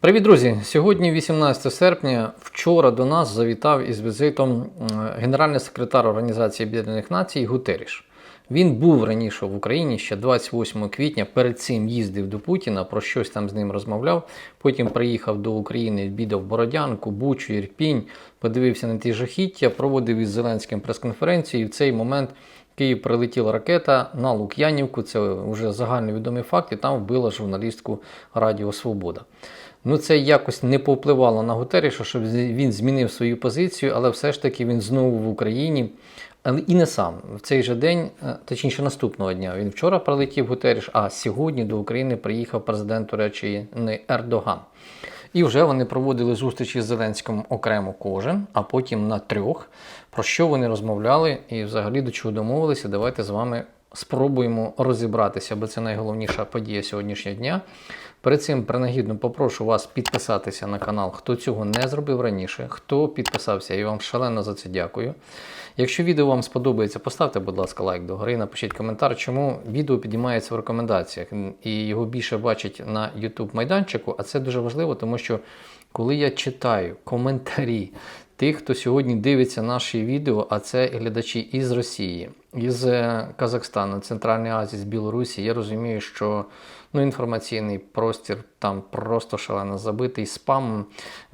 Привіт, друзі! Сьогодні 18 серпня. Вчора до нас завітав із візитом генеральний секретар Організації Об'єднаних Націй Гутеріш. Він був раніше в Україні ще 28 квітня. Перед цим їздив до Путіна, про щось там з ним розмовляв. Потім приїхав до України, відвідав Бородянку, Бучу, Ірпінь, подивився на ті жахіття, проводив із Зеленським прес-конференцію. І в цей момент в Київ прилетіла ракета на Лук'янівку. Це вже загальновідомий факт, і там вбила журналістку Радіо Свобода. Ну, це якось не повпливало на Гутеріша, щоб він змінив свою позицію, але все ж таки він знову в Україні. Але і не сам. В цей же день, е, точніше наступного дня, він вчора прилетів Гутеріш, а сьогодні до України приїхав президент Туреччини Ердоган. І вже вони проводили зустрічі з Зеленським окремо кожен, а потім на трьох. Про що вони розмовляли і взагалі до чого домовилися. Давайте з вами спробуємо розібратися, бо це найголовніша подія сьогоднішнього дня. Перед цим принагідно попрошу вас підписатися на канал, хто цього не зробив раніше. Хто підписався, я вам шалено за це дякую. Якщо відео вам сподобається, поставте, будь ласка, лайк догори, напишіть коментар, чому відео підіймається в рекомендаціях і його більше бачать на YouTube майданчику. А це дуже важливо, тому що коли я читаю коментарі тих, хто сьогодні дивиться наші відео, а це глядачі із Росії, із е, Казахстану, Центральної Азії, з Білорусі, я розумію, що ну, інформаційний простір там просто шалено забитий спамом.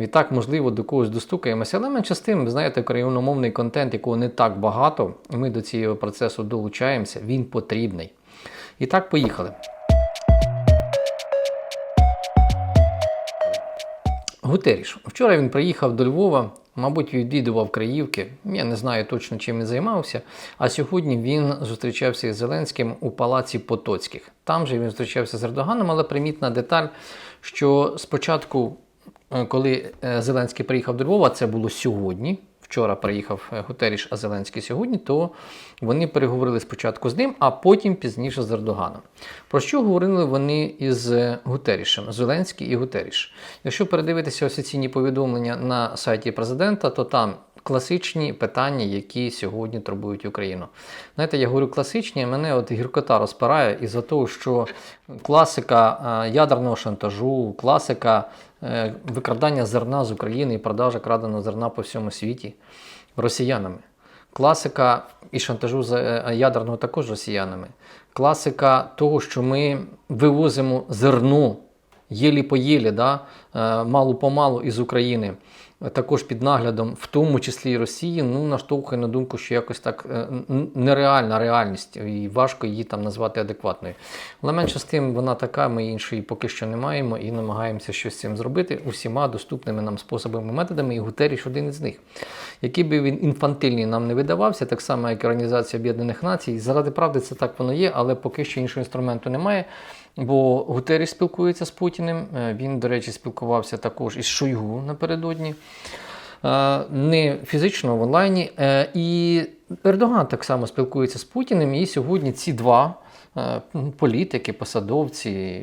Відтак, можливо, до когось достукаємося, але менше з тим, знаєте, україномовний контент, якого не так багато, і ми до цього процесу долучаємося, він потрібний. І так, поїхали. Гутеріш. Вчора він приїхав до Львова, мабуть, відвідував Краївки. Я не знаю точно, чим він займався. А сьогодні він зустрічався із Зеленським у палаці Потоцьких. Там же він зустрічався з Ердоганом, але примітна деталь, що спочатку, е, коли е, Зеленський приїхав до Львова, це було сьогодні. Вчора приїхав е, Гутеріш, а Зеленський сьогодні, то вони переговорили спочатку з ним, а потім пізніше з Ердоганом. Про що говорили вони із Гутерішем, Зеленський і Гутеріш? Якщо передивитися офіційні повідомлення на сайті президента, то там класичні питання, які сьогодні турбують Україну. Знаєте, я говорю класичні, мене от гіркота розпирає із-за того, що класика е, ядерного шантажу, класика е, викрадання зерна з України і продажа краденого зерна по всьому світі росіянами. Класика і шантажу е, ядерного також росіянами. Класика того, що ми вивозимо зерно єлі по єлі, да, мало помалу із України, також під наглядом, в тому числі і Росії, ну наштовхує на думку, що якось так е, нереальна реальність, і важко її там назвати адекватною. Але менше з тим, вона така, ми іншої поки що не маємо і намагаємося щось з цим зробити усіма доступними нам способами методами, і Гутеріш один із них. Який би він інфантильний нам не видавався, так само як Організація Об'єднаних Націй. Заради правди це так воно є, але поки що іншого інструменту немає. Бо Гутеріш спілкується з Путіним. Е, Він, до речі, спілкувався також із Шойгу напередодні. Е, Не фізично в онлайні. Е, І Ердоган так само спілкується з Путіним. І сьогодні ці два політики, посадовці,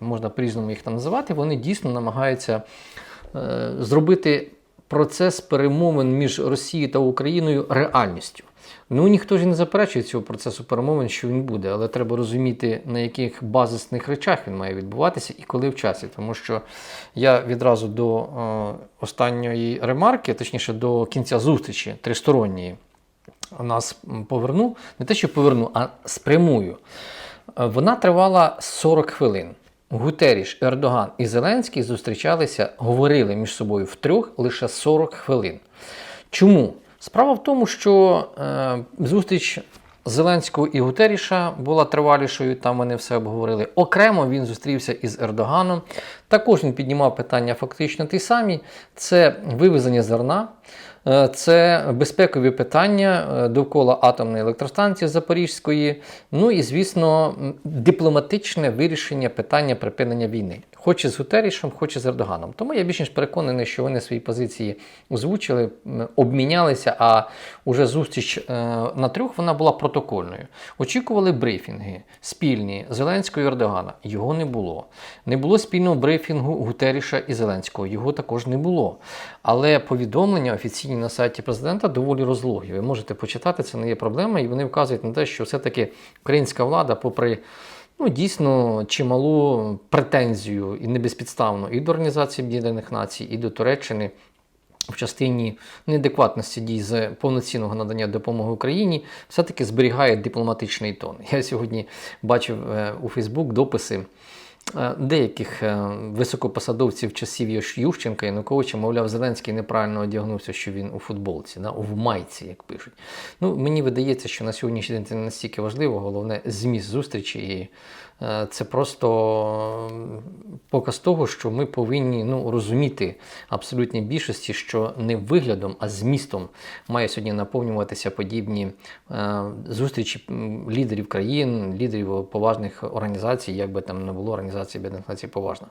можна по-різному їх там називати, вони дійсно намагаються зробити процес перемовин між Росією та Україною реальністю. Ну ніхто ж і не заперечує цього процесу перемовин, що він буде, але треба розуміти, на яких базисних речах він має відбуватися і коли в часі. Тому що я відразу до е, останньої ремарки, точніше до кінця зустрічі тристоронньої, нас поверну, не те, що поверну, а спрямую. Е, Вона тривала 40 хвилин. Гутеріш, Ердоган і Зеленський зустрічалися, говорили між собою втрьох лише 40 хвилин. Чому? Справа в тому, що е, зустріч Зеленського і Гутеріша була тривалішою, там вони все обговорили. Окремо він зустрівся із Ердоганом. Також він піднімав питання фактично ті самі: це вивезення зерна, це безпекові питання е, довкола атомної електростанції Запорізької. Ну і, звісно, дипломатичне вирішення питання припинення війни. Хоч із Гутерішем, хоч з Ердоганом. Тому я більш ніж переконаний, що вони свої позиції озвучили, обмінялися, а уже зустріч е, на трьох вона була протокольною. Очікували брифінги спільні Зеленського і Ердогана. Його не було. Не було спільного брифінгу Гутеріша і Зеленського. Його також не було. Але повідомлення офіційні на сайті президента доволі розлогі. Ви можете почитати, це не є проблема, і вони вказують на те, що все-таки українська влада, попри ну, дійсно чималу претензію і не безпідставно і до Організації Об'єднаних Націй, і до Туреччини. В частині неадекватності дій з повноцінного надання допомоги Україні все-таки зберігає дипломатичний тон. Я сьогодні бачив е, у Фейсбук дописи деяких е, високопосадовців часів Ющ- Ющенка Януковича, мовляв, Зеленський неправильно одягнувся, що він у футболці, да, в майці, як пишуть. Ну, мені видається, що на сьогоднішній день це не настільки важливо, головне зміст зустрічі. І е, це просто показ того, що ми повинні ну, розуміти абсолютній більшості, що не виглядом, а змістом має сьогодні наповнюватися подібні е, зустрічі лідерів країн, лідерів поважних організацій, як би там не було організації Об'єднаних Націй поважна.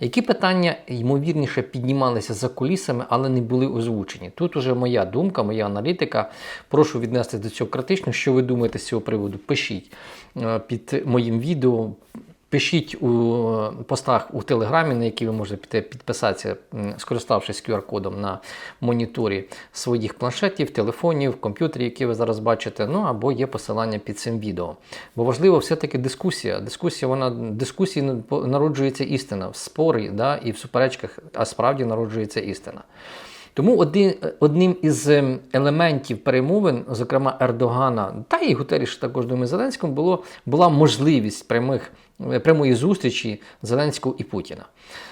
Які питання ймовірніше піднімалися за кулісами, але не були озвучені? Тут уже моя думка, моя аналітика. Прошу віднестись до цього критично. Що ви думаєте з цього приводу? Пишіть е, під моїм відео. Пишіть у е, постах у Телеграмі, на які ви можете підписатися, скориставшись QR-кодом на моніторі своїх планшетів, телефонів, комп'ютерів, які ви зараз бачите. Ну або є посилання під цим відео. Бо важливо все-таки дискусія. Дискусія, вона дискусії народжується істина в спорі да, і в суперечках, а справді народжується істина. Тому один, одним із ем, елементів перемовин, зокрема Ердогана, та і Гутеріш також думаю, Зеленському, було, була можливість прямих, е, прямої зустрічі Зеленського і Путіна.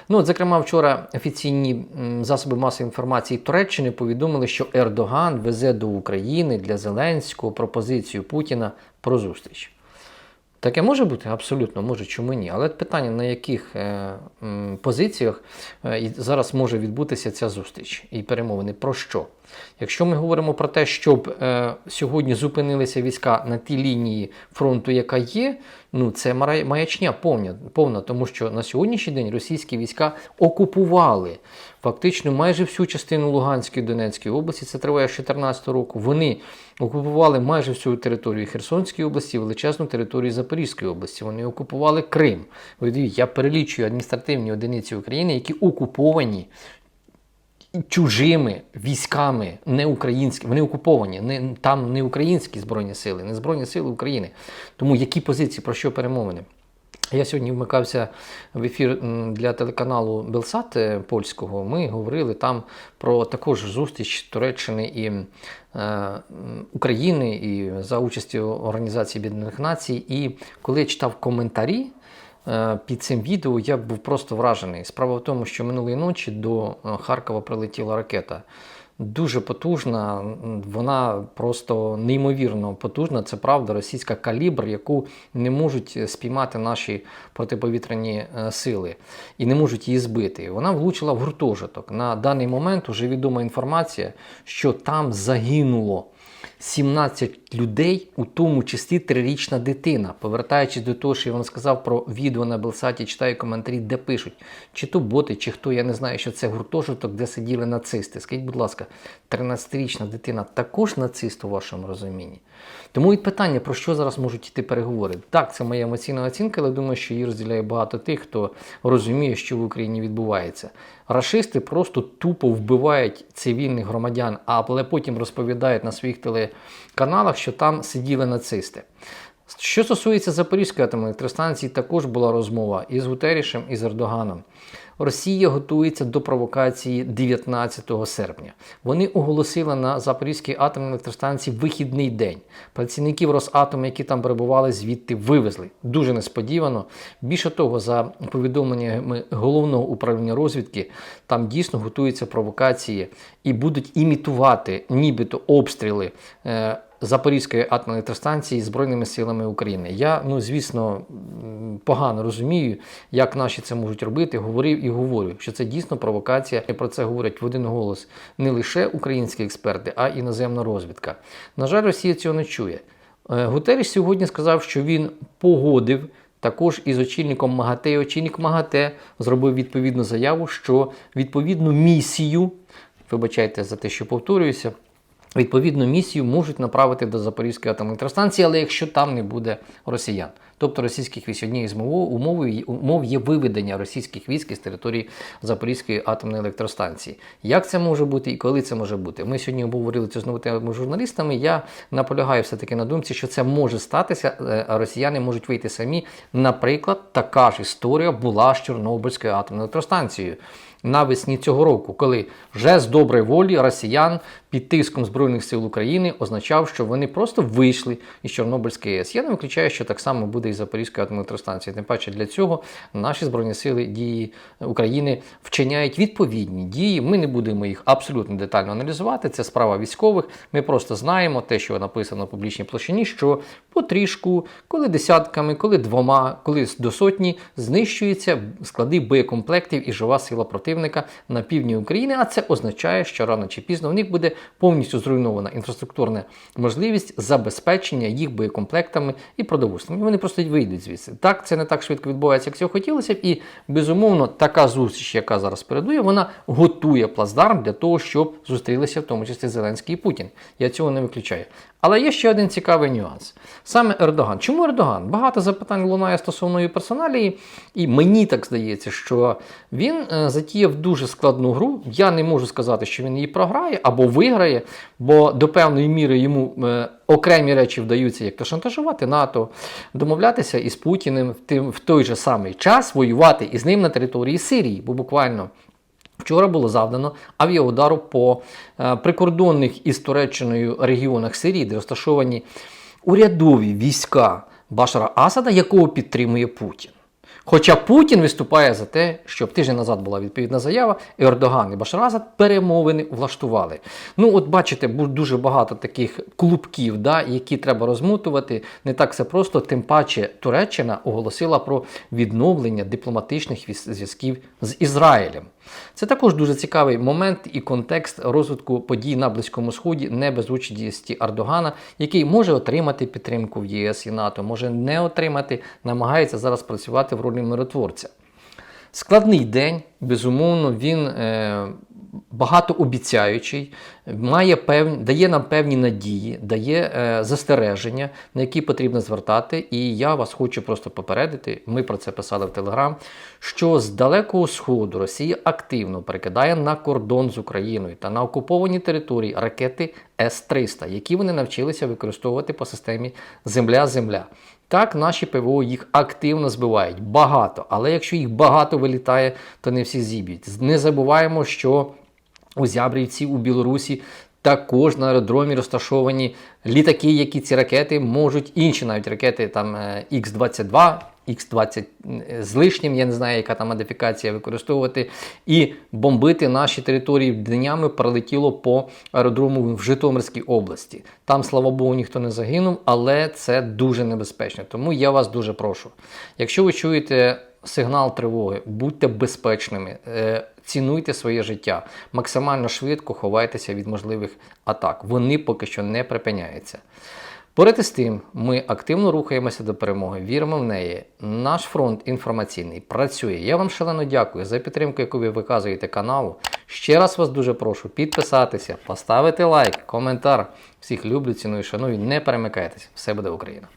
Ну, от, зокрема, вчора офіційні засоби масової інформації Туреччини повідомили, що Ердоган везе до України для Зеленського пропозицію Путіна про зустріч. Таке може бути? Абсолютно може, чому ні. Але питання, на яких е, позиціях е, зараз може відбутися ця зустріч і перемовини. Про що? Якщо ми говоримо про те, щоб е, сьогодні зупинилися війська на тій лінії фронту, яка є, ну це маячня повна, повна, тому що на сьогоднішній день російські війська окупували фактично майже всю частину Луганської Донецької області. Це триває з 2014 року. Вони окупували майже всю територію Херсонської області, величезну територію Запорізької області. Вони окупували Крим. Ви я перелічую адміністративні одиниці України, які окуповані чужими військами, не українськими, вони окуповані. Не, там не українські збройні сили, не збройні сили України. Тому які позиції, про що перемовини? Я сьогодні вмикався в ефір для телеканалу Белсат е, польського. Ми говорили там про також зустріч Туреччини і е, України і за участі Організації Об'єднаних Націй. І коли я читав коментарі під цим відео, я був просто вражений. Справа в тому, що минулої ночі до е, Харкова прилетіла ракета. Дуже потужна, вона просто неймовірно потужна. Це правда, російська калібр, яку не можуть спіймати наші протиповітряні е, сили і не можуть її збити. Вона влучила в гуртожиток. На даний момент вже відома інформація, що там загинуло 17 людей, у тому числі трирічна дитина. Повертаючись до того, що я вам сказав про відео на Белсаті, читаю коментарі, де пишуть, чи то боти, чи хто, я не знаю, що це гуртожиток, де сиділи нацисти. Скажіть, будь ласка, 13-річна дитина також нацист у вашому розумінні? Тому і питання, про що зараз можуть йти переговори. Так, це моя емоційна оцінка, але думаю, що її розділяє багато тих, хто розуміє, що в Україні відбувається. Рашисти просто тупо вбивають цивільних громадян, але потім розповідають на своїх телеканалах, що там сиділи нацисти. Що стосується Запорізької атомної електростанції, також була розмова із Гутерішем, і з Ердоганом. Росія готується до провокації 19 серпня. Вони оголосили на Запорізькій атомній електростанції вихідний день. Працівників Росатому, які там перебували, звідти вивезли. Дуже несподівано. Більше того, за повідомленнями головного управління розвідки, там дійсно готуються провокації і будуть імітувати нібито обстріли. Запорізької атомної електростанції Збройними силами України. Я, ну звісно, погано розумію, як наші це можуть робити. Говорив і говорю, що це дійсно провокація. І про це говорять в один голос не лише українські експерти, а й іноземна розвідка. На жаль, Росія цього не чує. Е, Гутеріш сьогодні сказав, що він погодив. Також із очільником МАГАТЕ, очільник МАГАТЕ зробив відповідну заяву, що відповідну місію, вибачайте за те, що повторююся, Відповідну місію можуть направити до Запорізької атомної електростанції, але якщо там не буде росіян. Тобто російських військ однією з умов, є виведення російських військ із території Запорізької атомної електростанції. Як це може бути і коли це може бути? Ми сьогодні обговорили цю знову тему журналістами. Я наполягаю все-таки на думці, що це може статися, е, а росіяни можуть вийти самі. Наприклад, така ж історія була з Чорнобильською атомною електростанцією. Навесні цього року, коли вже з доброї волі росіян під тиском Збройних сил України означав, що вони просто вийшли із Чорнобильської АЕС. Я не виключаю, що так само буде і з Запорізькою атомною. Тим паче для цього наші збройні сили дії України вчиняють відповідні дії. Ми не будемо їх абсолютно детально аналізувати. Це справа військових. Ми просто знаємо те, що написано в публічній площині, що потрішку, коли десятками, коли двома, коли до сотні знищуються склади боєкомплектів і жива сила противника на півдні України. А це означає, що рано чи пізно в них буде повністю зруйнована інфраструктурна можливість забезпечення їх боєкомплектами і продовольством. І вони просто вийдуть звідси. Так, це не так швидко відбувається, як цього хотілося б. І безумовно, така зустріч, яка зараз передує, вона готує плацдарм для того, щоб зустрілися в тому числі Зеленський і Путін. Я цього не виключаю. Але є ще один цікавий нюанс. Саме Ердоган. Чому Ердоган? Багато запитань лунає стосовно її персоналії, і мені так здається, що він е, затіяв дуже складну гру. Я не можу сказати, що він її програє або виграє, бо до певної міри йому е, окремі речі вдаються, як то шантажувати НАТО, домовлятися із Путіним в той же самий час воювати із ним на території Сирії, бо буквально. Вчора було завдано авіаудару по е, прикордонних із Туреччиною регіонах Сирії, де розташовані урядові війська Башара Асада, якого підтримує Путін. Хоча Путін виступає за те, щоб тиждень назад була відповідна заява, і Ердоган і Башар перемовини влаштували. Ну, от бачите, дуже багато таких клубків, да, які треба розмотувати. Не так все просто. Тим паче Туреччина оголосила про відновлення дипломатичних зв'язків з Ізраїлем. Це також дуже цікавий момент і контекст розвитку подій на Близькому Сході, не без участі Ардогана, який може отримати підтримку в ЄС і НАТО, може не отримати, намагається зараз працювати в ролі миротворця. Складний день, безумовно, він е, багатообіцяючий, має певні, дає нам певні надії, дає е, застереження, на які потрібно звертати. І я вас хочу просто попередити. Ми про це писали в Телеграм. Що з далекого сходу Росія активно перекидає на кордон з Україною та на окуповані території ракети С-300, які вони навчилися використовувати по системі Земля-Земля. Так, наші ПВО їх активно збивають. Багато. Але якщо їх багато вилітає, то не всі зіб'ють. Не забуваємо, що у Зябрівці у Білорусі також на аеродромі розташовані літаки, які ці ракети можуть, інші навіть ракети там е, Х-22, Х-20 з лишнім, я не знаю, яка там модифікація використовувати, і бомбити наші території днями прилетіло по аеродрому в Житомирській області. Там, слава Богу, ніхто не загинув, але це дуже небезпечно. Тому я вас дуже прошу. Якщо ви чуєте сигнал тривоги, будьте безпечними, е, цінуйте своє життя, максимально швидко ховайтеся від можливих атак. Вони поки що не припиняються. Поряд з тим, ми активно рухаємося до перемоги, віримо в неї. Наш фронт інформаційний працює. Я вам шалено дякую за підтримку, яку ви виказуєте каналу. Ще раз вас дуже прошу підписатися, поставити лайк, коментар. Всіх люблю, ціную, шаную. Не перемикайтеся. Все буде Україна!